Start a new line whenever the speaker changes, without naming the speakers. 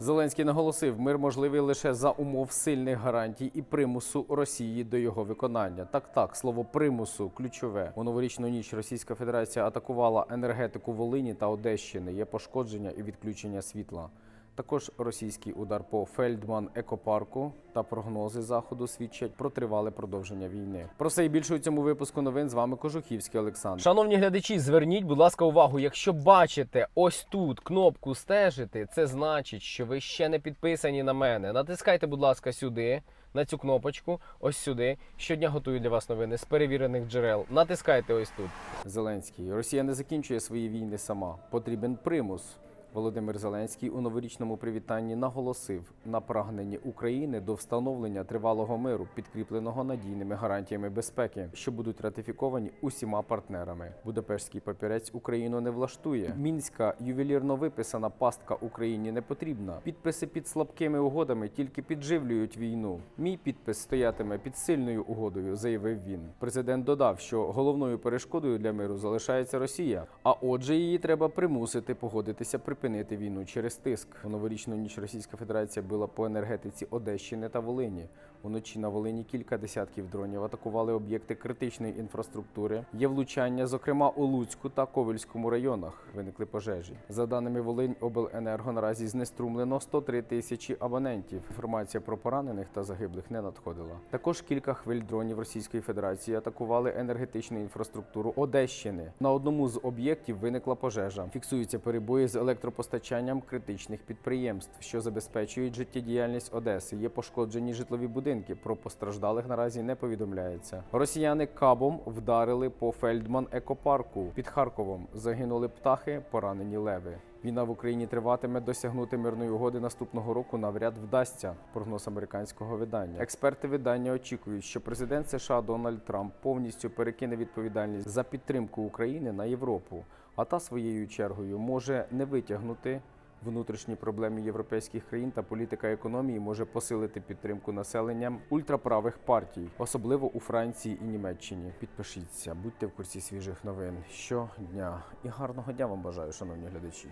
Зеленський наголосив, мир можливий лише за умов сильних гарантій і примусу Росії до його виконання. Так, так, слово примусу ключове. У новорічну ніч Російська Федерація атакувала енергетику Волині та Одещини. Є пошкодження і відключення світла. Також російський удар по Фельдман екопарку та прогнози заходу свідчать про тривале продовження війни. Про це і більше у цьому випуску новин з вами Кожухівський Олександр.
Шановні глядачі, зверніть, будь ласка, увагу. Якщо бачите ось тут кнопку стежити, це значить, що ви ще не підписані на мене. Натискайте, будь ласка, сюди, на цю кнопочку, ось сюди. Щодня готую для вас новини з перевірених джерел. Натискайте ось тут.
Зеленський. Росія не закінчує свої війни сама. Потрібен примус. Володимир Зеленський у новорічному привітанні наголосив на прагненні України до встановлення тривалого миру, підкріпленого надійними гарантіями безпеки, що будуть ратифіковані усіма партнерами. Будапештський папірець Україну не влаштує. Мінська ювелірно виписана пастка Україні не потрібна. Підписи під слабкими угодами тільки підживлюють війну. Мій підпис стоятиме під сильною угодою, заявив він. Президент додав, що головною перешкодою для миру залишається Росія. А отже, її треба примусити погодитися припинити війну через тиск. У новорічну ніч Російська Федерація била по енергетиці Одещини та Волині. Уночі на Волині кілька десятків дронів атакували об'єкти критичної інфраструктури. Є влучання, зокрема у Луцьку та Ковельському районах. Виникли пожежі. За даними Волинь обленерго наразі знеструмлено 103 тисячі абонентів. Інформація про поранених та загиблих не надходила. Також кілька хвиль дронів Російської Федерації атакували енергетичну інфраструктуру Одещини. На одному з об'єктів виникла пожежа. Фіксуються перебої з електропостачанням критичних підприємств, що забезпечують життєдіяльність Одеси. Є пошкоджені житлові будинки. Про постраждалих наразі не повідомляється. Росіяни кабом вдарили по Фельдман екопарку під Харковом. Загинули птахи, поранені леви. Війна в Україні триватиме досягнути мирної угоди наступного року навряд вдасться. Прогноз американського видання. Експерти видання очікують, що президент США Дональд Трамп повністю перекине відповідальність за підтримку України на Європу, а та своєю чергою може не витягнути. Внутрішні проблеми європейських країн та політика економії може посилити підтримку населенням ультраправих партій, особливо у Франції і Німеччині. Підпишіться, будьте в курсі свіжих новин щодня і гарного дня вам бажаю, шановні глядачі.